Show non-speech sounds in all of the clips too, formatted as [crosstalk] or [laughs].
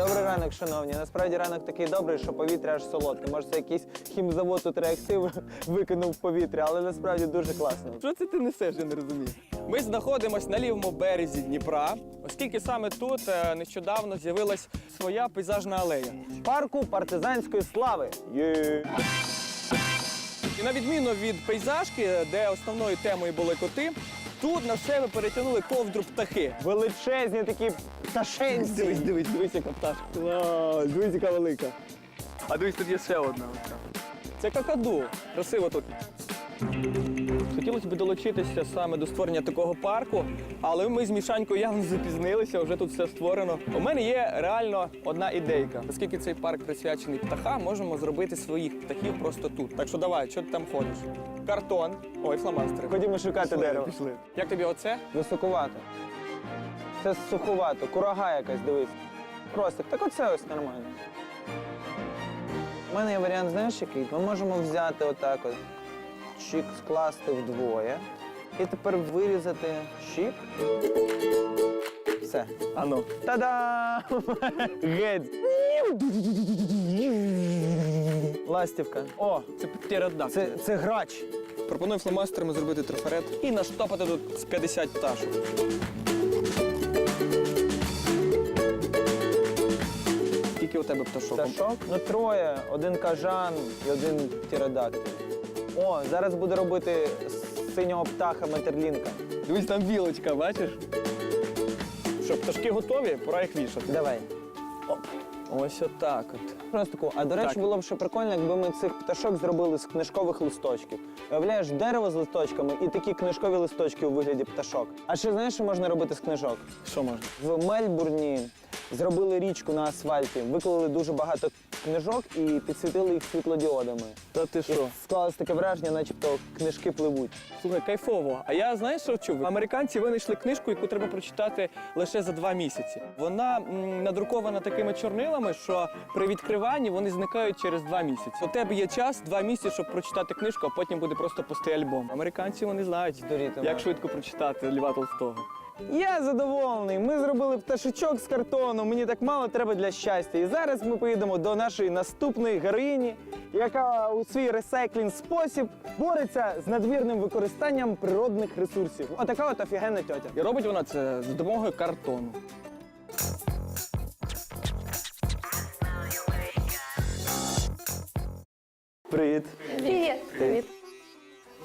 Добрий ранок, шановні. Насправді ранок такий добрий, що повітря аж солодке. Може, це якийсь хімзавод тут реактив [laughs] викинув в повітря, але насправді дуже класно. Що це ти несеш, я не розумію. Ми знаходимося на лівому березі Дніпра, оскільки саме тут е, нещодавно з'явилась своя пейзажна алея. Парку партизанської слави. Є. І на відміну від пейзажки, де основною темою були коти, тут на себе перетягнули ковдру птахи. Величезні такі пташенці. Дивись, дивись, дивись, яка пташка. Клас, дивись, яка велика. А дивись, тут є ще одна. Це какаду. Красиво тут. Хотілося б долучитися саме до створення такого парку, але ми з Мішанькою явно запізнилися, вже тут все створено. У мене є реально одна ідейка. Оскільки цей парк присвячений птахам, можемо зробити своїх птахів просто тут. Так що давай, що ти там ходиш? Картон. Ой, фломастери. Ходімо шукати дерево. Пішли. Як тобі оце? Високувато. Це суховато, курага якась, дивись. Ростик, так оце ось нормально. У мене є варіант, знаєш який? Ми можемо взяти отак от, чик скласти вдвоє. І тепер вирізати щік. Все. Ано. Та-дам! Геть! Ластівка. О, Це птеродактиль. це, це грач. Пропоную фломастерами зробити трафарет і наштопати тут з 50 пташок. Скільки у тебе пташок? Пташок? Ну троє, один кажан і один птеродактиль. О, зараз буду робити з синього птаха метерлінка. Дивись, там білочка, бачиш? Що, пташки готові, пора їх вішати. Давай. Ось отак от. Просто. А до речі, Так. було б ще прикольно, якби ми цих пташок зробили з книжкових листочків. Уявляєш, дерево з листочками і такі книжкові листочки у вигляді пташок. А ще знаєш, що можна робити з книжок? Що можна? В Мельбурні зробили річку на асфальті, виклали дуже багато книжок і підсвітили їх світлодіодами. Та ти І склалось таке враження, начебто книжки пливуть. Слухай, кайфово. А я знаєш, що чув? Американці винайшли книжку, яку треба прочитати лише за два місяці. Вона м, надрукована такими чорнилами, що при відкриванні вони зникають через два місяці. У тебе є час два місяці, щоб прочитати книжку, а потім буде просто пустий альбом. Американці вони знають, Здуріти як можна. швидко прочитати Льва Толстого. Я задоволений. Ми зробили пташечок з картону. Мені так мало треба для щастя. І зараз ми поїдемо до нашої наступної героїні, яка у свій ресайклінг спосіб бореться з надмірним використанням природних ресурсів. Отака от офігенна тьотя. І робить вона це за допомогою картону. Привіт. Привіт. Привіт.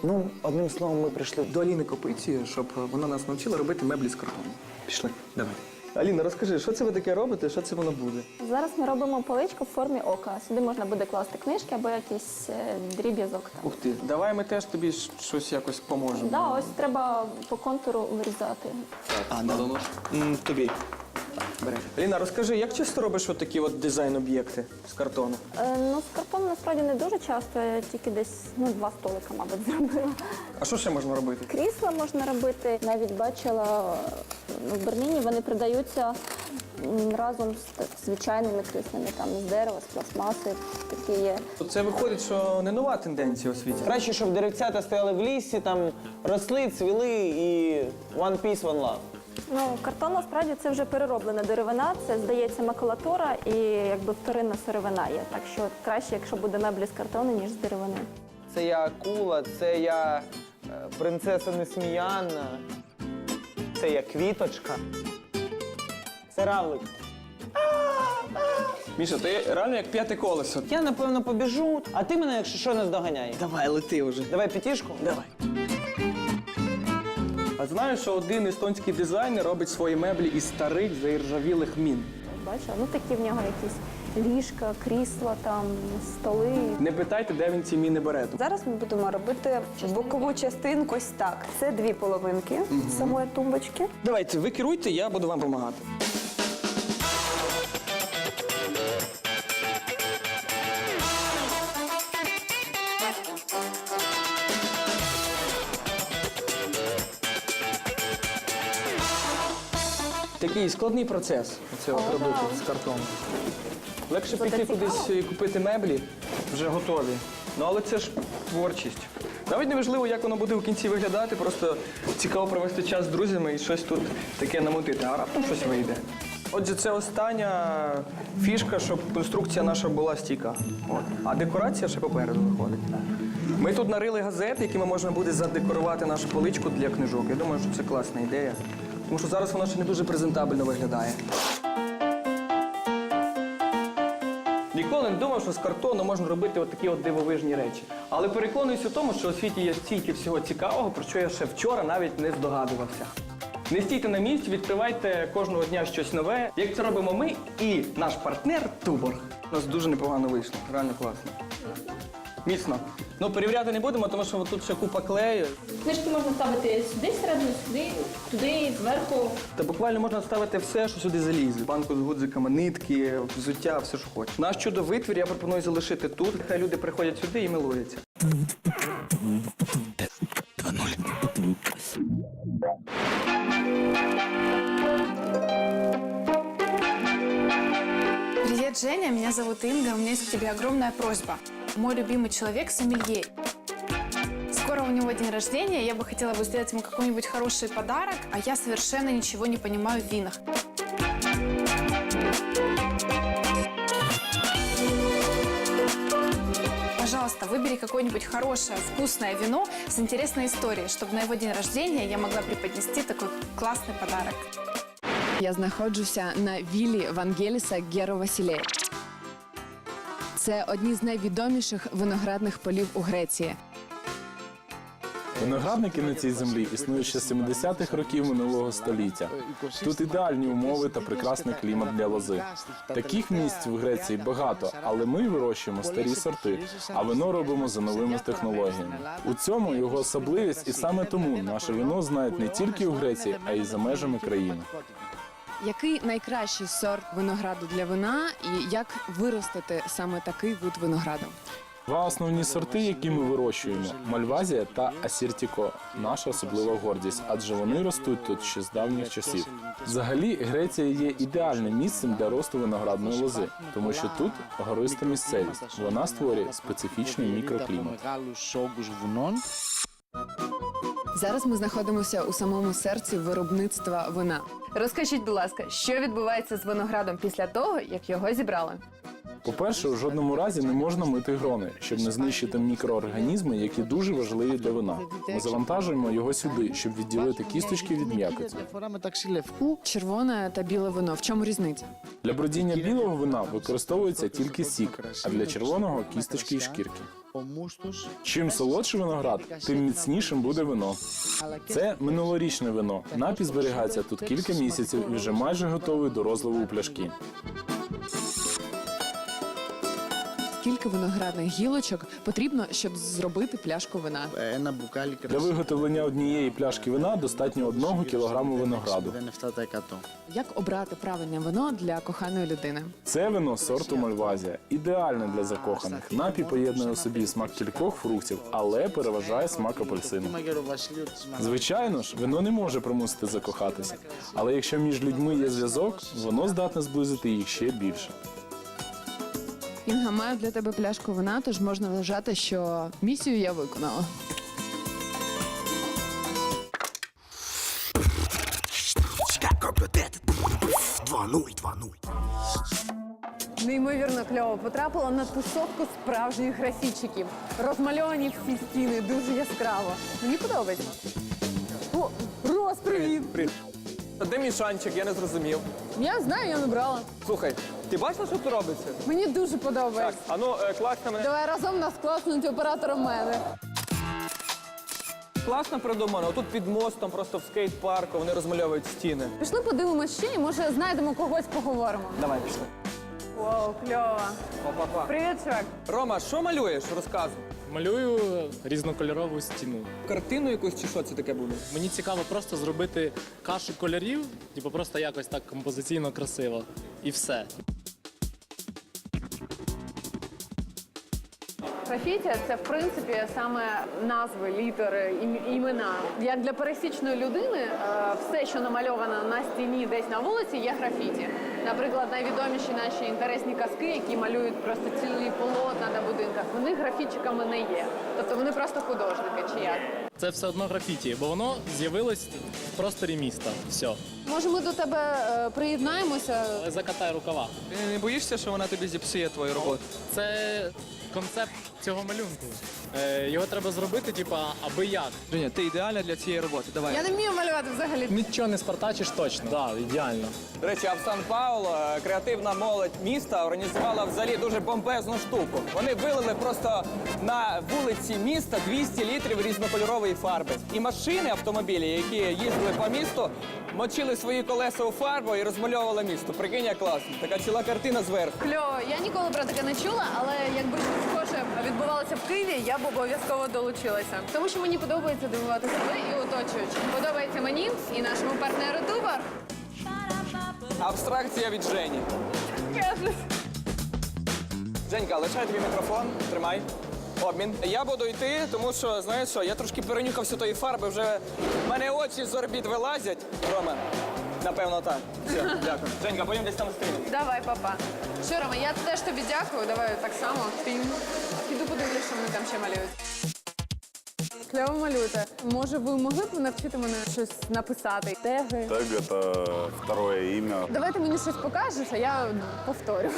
Ну, одним словом, ми прийшли До Аліни Копиці, щоб вона нас навчила робити меблі з картону. Пішли, давай. Аліна, розкажи, що це ви таке робите, що це воно буде? Зараз ми робимо поличку в формі ока. Сюди можна буде класти книжки або якийсь е, дріб'язок. Там. Ух ти, давай ми теж тобі щ- щось якось поможемо. Да, ось треба по контуру вирізати. А, да. М, тобі. Бери. Аліна, розкажи, як часто робиш от такі от дизайн-об'єкти з картону? Е, ну, з картону насправді не дуже часто, я тільки десь ну, два столика, мабуть, [laughs] зробила. А що ще можна робити? Крісла можна робити. Навіть бачила ну, в Берліні вони продаються м, разом з т- звичайними кріслами, там з дерева, з пластмаси. Такі є. Це виходить, що не нова тенденція у світі. Краще, щоб деревцята стояли в лісі, там росли, цвіли і one piece, one love. Ну, картон насправді це вже перероблена деревина, це здається макулатура і якби вторинна сировина є. Так що краще, якщо буде меблі з картону, ніж з деревини. Це я акула, це я е, принцеса несміяна, це я квіточка. Це равлик. Міша, ти реально як п'яте колесо. Я напевно побіжу, а ти мене, якщо що, не здоганяй. Давай, лети вже. Давай п'ятішку. Давай. А знаєш, що один естонський дизайнер робить свої меблі із старих заіржавілих мін. Бачила? Ну такі в нього якісь ліжка, крісла, там, столи. Не питайте, де він ці міни бере. Зараз ми будемо робити бокову частинку ось так. Це дві половинки самої тумбочки. Давайте, ви керуйте, я буду вам допомагати. Такий складний процес цього робити з картону. Легше піти кудись і купити меблі, вже готові. Ну але це ж творчість. Навіть не важливо, як воно буде у кінці виглядати, просто цікаво провести час з друзями і щось тут таке намотити, а раптом щось вийде. Отже, це остання фішка, щоб конструкція наша була стійка. От. А декорація ще попереду виходить. Ми тут нарили газети, якими можна буде задекорувати нашу поличку для книжок. Я думаю, що це класна ідея. Тому що зараз вона ще не дуже презентабельно виглядає. Ніколи не думав, що з картону можна робити такі дивовижні речі. Але переконуюсь у тому, що у світі є стільки всього цікавого, про що я ще вчора навіть не здогадувався. Не стійте на місці, відкривайте кожного дня щось нове. Як це робимо ми і наш партнер Туборг. У нас дуже непогано вийшло, реально класно. Міцно. Ну, перевіряти не будемо, тому що тут ще купа клею. Книжки можна ставити сюди всередину, сюди, туди, зверху. Та буквально можна ставити все, що сюди залізе. Банку з гудзиками, нитки, взуття, все, що хочеш. Наш чудо-витвір я пропоную залишити тут. Хай люди приходять сюди і милуються. Привет, Женя, меня зовут Инга, у меня есть к тебе огромная просьба. Мой любимый человек – сомелье. Скоро у него день рождения, я бы хотела бы сделать ему какой-нибудь хороший подарок, а я совершенно ничего не понимаю в винах. Пожалуйста, выбери какое-нибудь хорошее, вкусное вино с интересной историей, чтобы на его день рождения я могла преподнести такой классный подарок. Я знаходжуся на віллі Вангеліса Геро Васілея. Це одні з найвідоміших виноградних полів у Греції. Виноградники на цій землі існують ще з 70-х років минулого століття. Тут ідеальні умови та прекрасний клімат для лози. Таких місць в Греції багато, але ми вирощуємо старі сорти, а вино робимо за новими технологіями. У цьому його особливість, і саме тому наше вино знають не тільки у Греції, а й за межами країни. Який найкращий сорт винограду для вина і як виростити саме такий вид винограду? Два основні сорти, які ми вирощуємо: мальвазія та асіртіко наша особлива гордість, адже вони ростуть тут ще з давніх часів. Взагалі, Греція є ідеальним місцем для росту виноградної лози, тому що тут гориста місцевість. Вона створює специфічний мікроклімат. Зараз ми знаходимося у самому серці виробництва вина. Розкажіть, будь ласка, що відбувається з виноградом після того, як його зібрали? По-перше, у жодному разі не можна мити грони, щоб не знищити мікроорганізми, які дуже важливі для вина. Ми завантажуємо його сюди, щоб відділити кісточки від м'якоті. Червоне та біле вино. В чому різниця? Для бродіння білого вина використовується тільки сік, а для червоного кісточки і шкірки. Чим солодший виноград, тим міцнішим буде вино. Це минулорічне вино. Напій зберігається тут кілька місяців і вже майже готовий до розливу у пляшки скільки виноградних гілочок потрібно, щоб зробити пляшку вина. Для виготовлення однієї пляшки вина достатньо одного кілограму винограду. Як обрати правильне вино для коханої людини? Це вино сорту Мальвазія. Ідеальне для закоханих. Напій поєднує у собі смак кількох фруктів, але переважає смак апельсину. Звичайно ж, вино не може примусити закохатися. Але якщо між людьми є зв'язок, воно здатне зблизити їх ще більше. Інга маю для тебе пляшку вина, тож можна вважати, що місію я виконала. Неймовірно кльово потрапила на тусовку справжніх графічиків. Розмальовані всі стіни дуже яскраво. Мені подобається. О, Рос, привіт! Привіт. А де мішанчик? Я не зрозумів. Я знаю, я не брала. Слухай, ти бачила, що тут робиться? Мені дуже Так, подобається. а ну е, класно мене. Давай разом нас класнуть оператором мене. Класно придумано. Отут під мостом, просто в скейт-парку, вони розмальовують стіни. Пішли подивимось ще і може знайдемо когось, поговоримо. Давай пішли. Вау, кльово. Па-па-па. Привіт, чувак. Рома, що малюєш? Розказуй. Малюю різнокольорову стіну. Картину якусь чи що це таке буде? Мені цікаво просто зробити кашу кольорів, типу просто якось так композиційно красиво. І все. Графіті це в принципі саме назви, літери, ім- імена. Як для пересічної людини, е, все, що намальовано на стіні десь на вулиці, є графіті. Наприклад, найвідоміші наші інтересні казки, які малюють просто цілі полотна на будинках, вони графітчиками не є. Тобто вони просто художники чи як. Це все одно графіті, бо воно з'явилось в просторі міста. Все. Може, ми до тебе е, приєднаємося? Але закатай рукава. Ти не боїшся, що вона тобі зіпсує твою роботу? Це концепт цього малюнку. Е, його треба зробити, типа, аби як. Женя, ти ідеальна для цієї роботи. Давай. Я не вмію малювати взагалі. Нічого не спартачиш точно. Так, да, ідеально. До речі, а в Сан-Пауло е, креативна молодь міста організувала взагалі дуже бомбезну штуку. Вони вилили просто на вулиці міста 200 літрів різнокольорової фарби. І машини, автомобілі, які їздили по місту, мочили свої колеса у фарбу і розмальовували місто. Прикинь, як класно. Така ціла картина зверху. Кльово, я ніколи про таке не чула, але якби відбувалося в Києві, я б обов'язково долучилася. Тому що мені подобається дивувати себе і оточуючих. Подобається мені і нашому партнеру Тубар. Абстракція від Жені. Женька, лишай тобі мікрофон, тримай. Обмін. Я буду йти, тому що, знаєш що, я трошки перенюхався тої фарби, вже в мене очі з орбіт вилазять. Рома, напевно, так. Все, дякую. Женька, потім десь там стрінемо. Давай, папа. Що, Рома, я теж тобі дякую. Давай так само. Пім. Піду подивлюсь, що вони там ще малюють. Кльово малюєте. Може, ви могли б навчити мене щось написати? Теги. Тег – это второе имя. Давайте мені щось покажеш, а я повторю.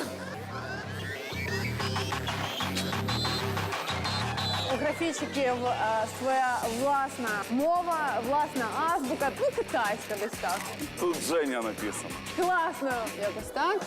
У графічиків е, своя власна мова, власна азбука, ну китайська десь так. Тут Женя написан. Класно. Якось так.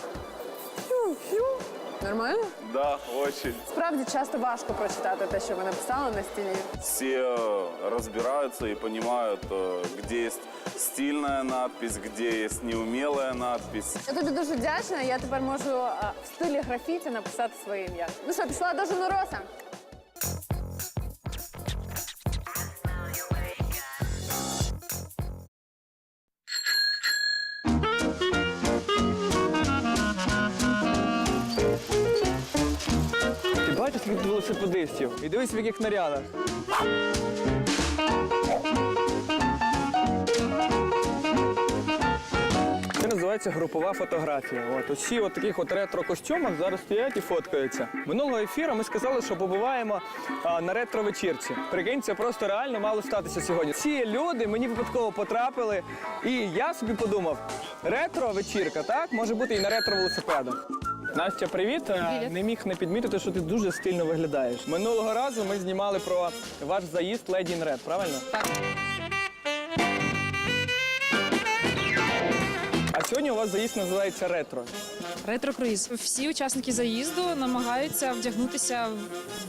Фю-фю. Нормально? Да, очень. Справді часто важко прочитати те, що ви написали на стіні. Все э, разбираются и понимают, э, где есть стильная надпись, где есть неумелая надпись. Я тобі дуже вдячна. Я тепер можу е, в стилі графіті написати своє ім'я. Ну що, пішла до Жонороса? Велосипедистів? І дивись, в яких нарядах. Це називається групова фотографія. От усі от таких от ретро-костюмах зараз стоять і фоткаються. Минулого ефіру ми сказали, що побуваємо а, на ретро-вечірці. Прикинь, це просто реально мало статися сьогодні. Ці люди мені випадково потрапили, і я собі подумав: ретро-вечірка, так, може бути і на ретро-велосипедах. Настя, привіт. привіт. Не міг не підмітити, що ти дуже стильно виглядаєш. Минулого разу ми знімали про ваш заїзд Леді Ред, правильно? Так. А сьогодні у вас заїзд називається ретро. Ретро-круїз. Всі учасники заїзду намагаються вдягнутися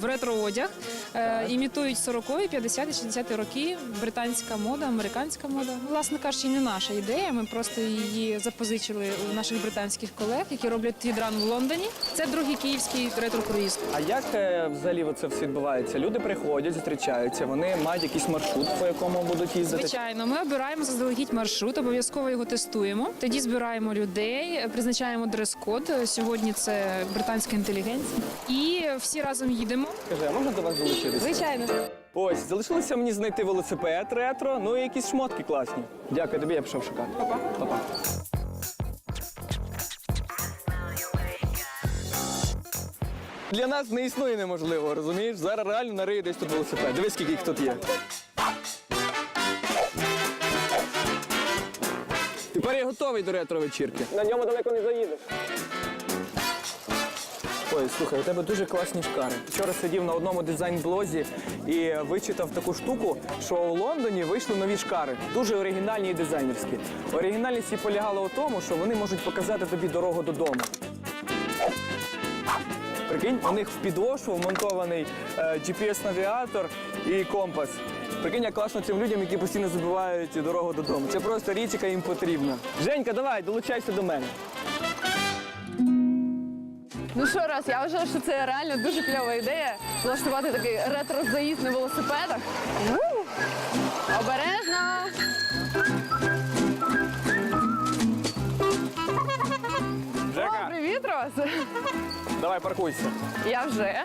в ретро-одяг, е, імітують 40-ті, 50-ті, 60-ті роки, британська мода, американська мода. Власне кажучи, не наша ідея. Ми просто її запозичили у наших британських колег, які роблять твідран в Лондоні. Це другий київський ретро-круїз. А як е, взагалі це все відбувається? Люди приходять, зустрічаються, вони мають якийсь маршрут, по якому будуть їздити. Звичайно, ми обираємо заздалегідь маршрут, обов'язково його тестуємо. Тоді збираємо людей, призначаємо дрес-код. Сьогодні це британська інтелігенція. І всі разом їдемо. Скажи, а можна до вас долучитися? Звичайно. Ось, залишилося мені знайти велосипед ретро, ну і якісь шмотки класні. Дякую, тобі я пішов шукати. Папа. Папа. Для нас не існує неможливо, розумієш? Зараз реально нарию десь тут велосипед. Дивись, скільки їх тут є. Тепер я готовий до ретро-вечірки. На ньому далеко не заїдеш. Ой, слухай, у тебе дуже класні шкари. Вчора сидів на одному дизайн-блозі і вичитав таку штуку, що у Лондоні вийшли нові шкари, дуже оригінальні і дизайнерські. Оригінальність і полягала у тому, що вони можуть показати тобі дорогу додому. Прикинь, у них в підошву вмонтований е, GPS-навігатор і компас. Прикинь, як класно цим людям, які постійно забувають дорогу додому. Це просто річ, яка їм потрібна. Женька, давай, долучайся до мене. Ну що раз, я вважаю, що це реально дуже кльова ідея влаштувати такий ретро-заїзд на велосипедах. У! Обережно! О, Жека, привіт, Рос! давай паркуйся. Я вже.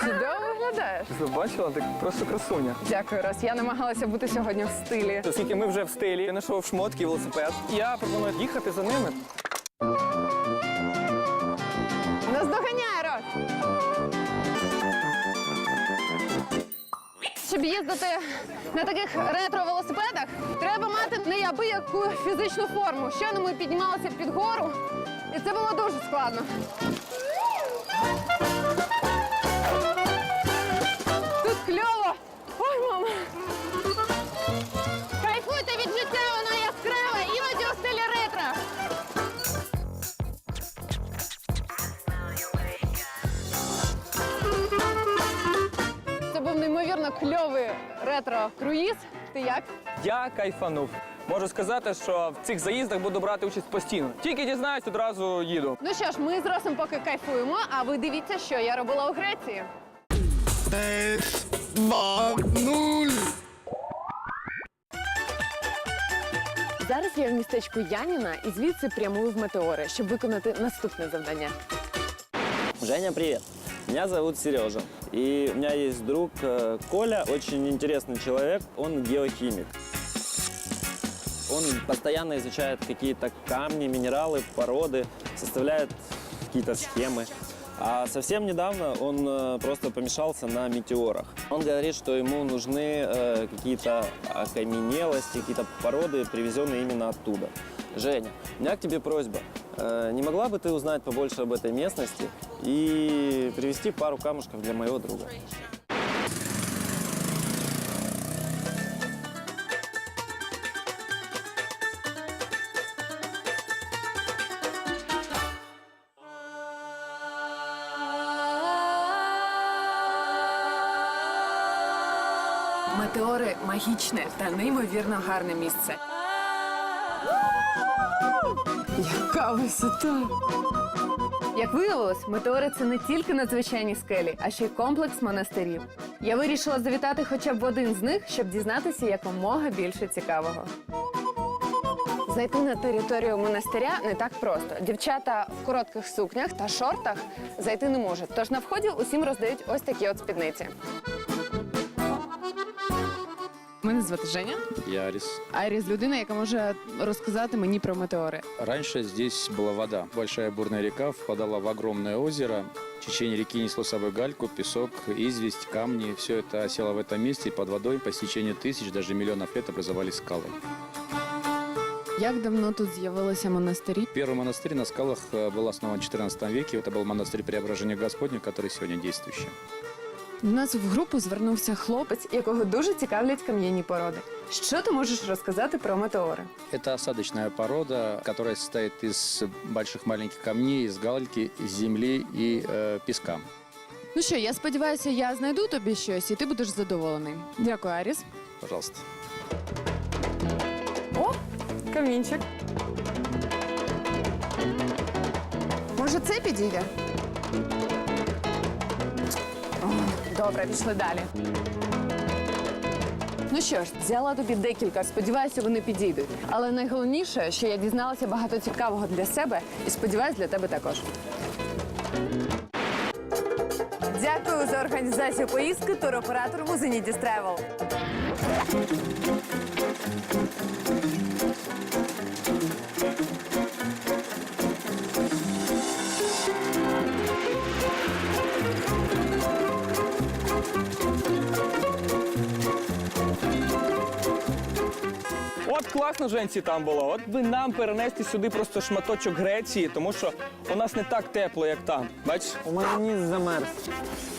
Чудово виглядаєш. Ти бачила? Ти просто красуня. Дякую, Рос. Я намагалася бути сьогодні в стилі. Оскільки ми вже в стилі, я знайшов шмотки, велосипед. Я пропоную їхати за ними. Їздити на таких ретро-велосипедах, треба мати неабияку фізичну форму. Щойно ми піднімалися під гору, і це було дуже складно. Тут кльово! Ой, мама! Був кльовий ретро-круїз. Ти як? Я кайфанув. Можу сказати, що в цих заїздах буду брати участь постійно. Тільки дізнаюсь, одразу їду. Ну що ж, ми з Росом поки кайфуємо, а ви дивіться, що я робила у Греції. Зараз я в містечку Яніна і звідси прямую в метеори, щоб виконати наступне завдання. Женя, привет. Меня зовут Сережа. И у меня есть друг э, Коля, очень интересный человек. Он геохимик. Он постоянно изучает какие-то камни, минералы, породы, составляет какие-то схемы. А совсем недавно он э, просто помешался на метеорах. Он говорит, что ему нужны э, какие-то окаменелости, какие-то породы, привезенные именно оттуда. Женя, у меня к тебе просьба. Э, не могла бы ты узнать побольше об этой местности и привезти пару камушков для моего друга? Метеори магічне та неймовірно гарне місце. Яка висота! Як виявилось, метеори це не тільки надзвичайні скелі, а ще й комплекс монастирів. Я вирішила завітати хоча б в один з них, щоб дізнатися якомога більше цікавого. Зайти на територію монастиря не так просто. Дівчата в коротких сукнях та шортах зайти не можуть. Тож на вході усім роздають ось такі от спідниці. Мене звати Женя. Я Арис. Айріс людина, яка може розказати мені про метеори. Раньше здесь была вода. Большая бурная река впадала в огромное озеро. Течение реки несло с собой гальку, песок, известь, камни. Все это осело в этом месте, и под водой по стечению тысяч, даже миллионов лет образовались скалы. Як давно тут з'явилися монастирі? Первый монастырь на скалах э, был основан в XIV веке. Это был монастырь Преображения Господня, который сегодня действующий. До нас в групу звернувся хлопець. Якого дуже цікавлять кам'яні породи. Що ти можеш розказати про метеори? Это осадочная порода, которая состоит из больших маленьких камней, из гальки, из земли и э, песка. Ну що, я сподіваюся, я знайду тобі щось, і ти будеш задоволений. Дякую, Аріс. Пожалуйста. О, камінчик. Може, це підійде? Добре, пішли далі. Ну що ж, взяла тобі декілька, сподіваюся, вони підійдуть. Але найголовніше, що я дізналася багато цікавого для себе і сподіваюся, для тебе також. Дякую за організацію поїздки туроператору Музинідіс Тревел. Класно Женці там було. От би нам перенести сюди просто шматочок Греції, тому що у нас не так тепло, як там. Бачиш? У мене ніс замерз.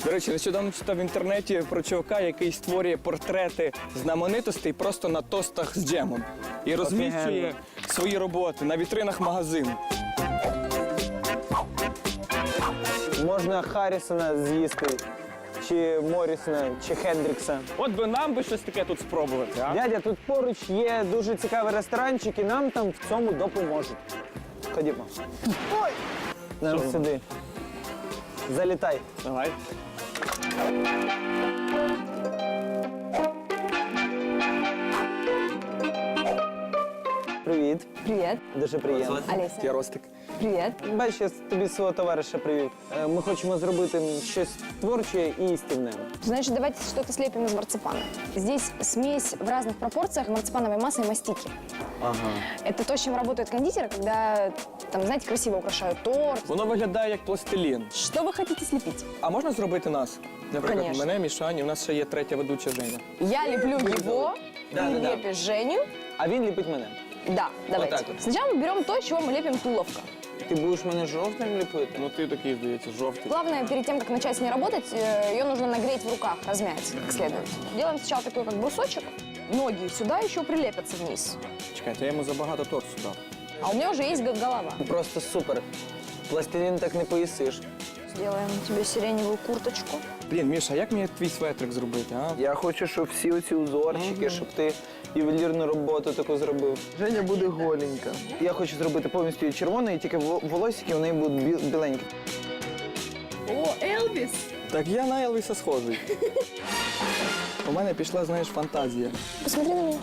До речі, нещодавно читав в інтернеті про чувака, який створює портрети знаменитостей просто на тостах з джемом. І розміщує свої роботи на вітринах магазину. Можна Харрісона з'їсти, чи Моррісона, чи Хендрікса. От би нам би щось таке тут спробувати, а? Дядя, тут поруч є дуже цікавий ресторанчик, і нам там в цьому допоможуть. Ходімо. Ой! Нам Що? сюди. Залітай. Давай. Привіт. Привіт. Привіт. Дуже приємно. Олеся. Я Ростик. Привіт. Бачиш, я тобі свого товариша привів. Е, Ми хочемо зробити щось творче і істинне. Значит, давайте что-то слепим из марципана. Здесь смесь в разных пропорциях марципановой массы и мастики. Ага. Это то, с чем работают кондитеры, когда, там, знаете, красиво украшают торт. Воно виглядає як пластилін. Что вы хотите слепить? А можна зробити нас? Наприклад, Конечно. мене, Мішані, у нас ще є третя ведуча Женя. Я леплю его, Да, ты да, да. лепишь Женю. А він ліпить мене. Да, давайте. так вот. Сначала мы берем то, из чего мы лепим туловка. Ти будеш мене жовтим ліпити? Ну ти такий, здається, жовтий. Главное, перед тем, как начать с ней работать, ее нужно нагреть в руках, размять как следует. Делаем сначала такой как брусочек. Ноги сюда еще прилепятся вниз. Чекайте, я йому забагато торту дав. А у меня уже есть голова. Просто супер. Пластилін так не поїсиш. Сделаем тебе сиреневую курточку. Блін, Міша, як мені твій светрик зробити, а? Я хочу, щоб всі оці узорчики, щоб ти ювелірну роботу таку зробив. Женя буде голенька. Я хочу зробити повністю її червоною, і тільки во- волосики у неї будуть бі- біленькі. О, Элвис! Так я на Елвіса схожий. У мене пішла, знаєш, фантазія. Посмотри на меня.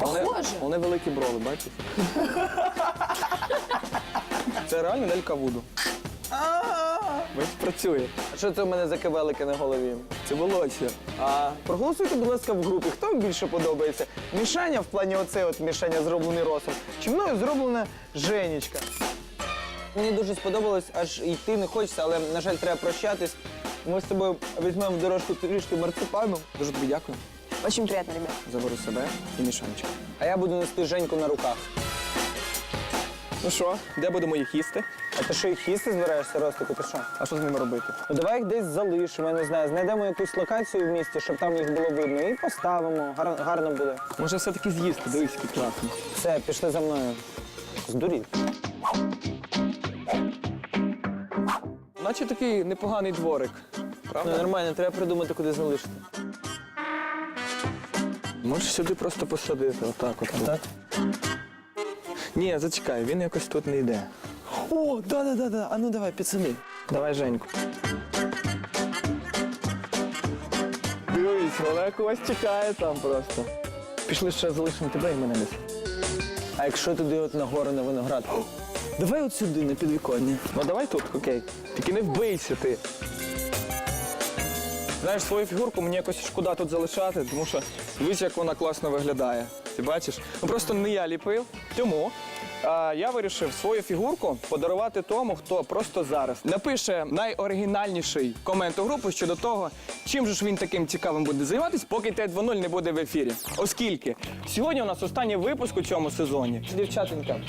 Вони, Похоже. вони великі брови, бачиш? Це реально лялька Вуду. Ось працює. А що це у мене за кавелики на голові? Це волосся. А проголосуйте, будь ласка, в групі, хто вам більше подобається? Мішаня в плані оце от мішання зроблений росом, чи мною зроблена Женечка. Мені дуже сподобалось, аж йти не хочеться, але, на жаль, треба прощатись. Ми з тобою візьмемо в дорожку трішки марципану, Дуже тобі дякую. Очень приятно, ребят. Заберу себе і Мішанчика. а я буду нести Женьку на руках. Ну що, де будемо їх їсти? А ти що їх їсти збираєшся, Ростику, ти що? А що з ними робити? Ну давай їх десь залишимо, я не знаю, знайдемо якусь локацію в місті, щоб там їх було видно, і поставимо. Гар- гарно буде. Може все-таки з'їсти, дивись, який класний. Все, пішли за мною. Здурів. Наче такий непоганий дворик. Правда? Ну, нормально, треба придумати, куди залишити. Можеш сюди просто посадити, отак от. Так? Ні, зачекай, він якось тут не йде. О, да-да-да, а ну давай, підсади. Давай, Женьку. Дивись, вона когось чекає там просто. Пішли ще залишимо тебе і мене десь. А якщо туди от нагору на виноградку? Давай от сюди, на підвіконня. Ну давай тут, окей. Тільки не вбийся ти. Знаєш, свою фігурку мені якось шкода тут залишати, тому що дивись, як вона класно виглядає. Ти бачиш? Ну просто не я ліпив. Тому а, я вирішив свою фігурку подарувати тому, хто просто зараз напише найоригінальніший комент у групу щодо того, чим же ж він таким цікавим буде займатися, поки Т-2.0 не буде в ефірі. Оскільки сьогодні у нас останній випуск у цьому сезоні. Дівчатенька,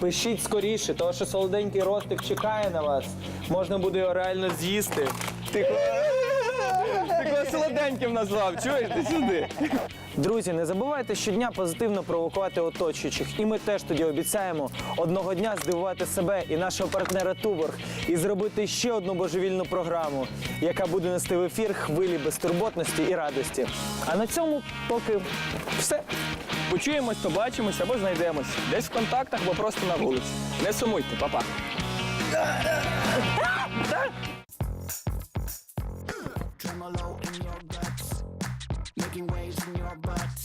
пишіть скоріше, тому що солоденький ростик чекає на вас. Можна буде його реально з'їсти. Ти кого солоденьким назвав, чуєш? Ти сюди. Друзі, не забувайте щодня позитивно провокувати оточуючих. І ми теж тоді обіцяємо одного дня здивувати себе і нашого партнера Туборг і зробити ще одну божевільну програму, яка буде нести в ефір хвилі безтурботності і радості. А на цьому поки все. Почуємось, побачимось або знайдемось. Десь в контактах, або просто на вулиці. Не сумуйте, папа. [laughs] [laughs] -па. dog, but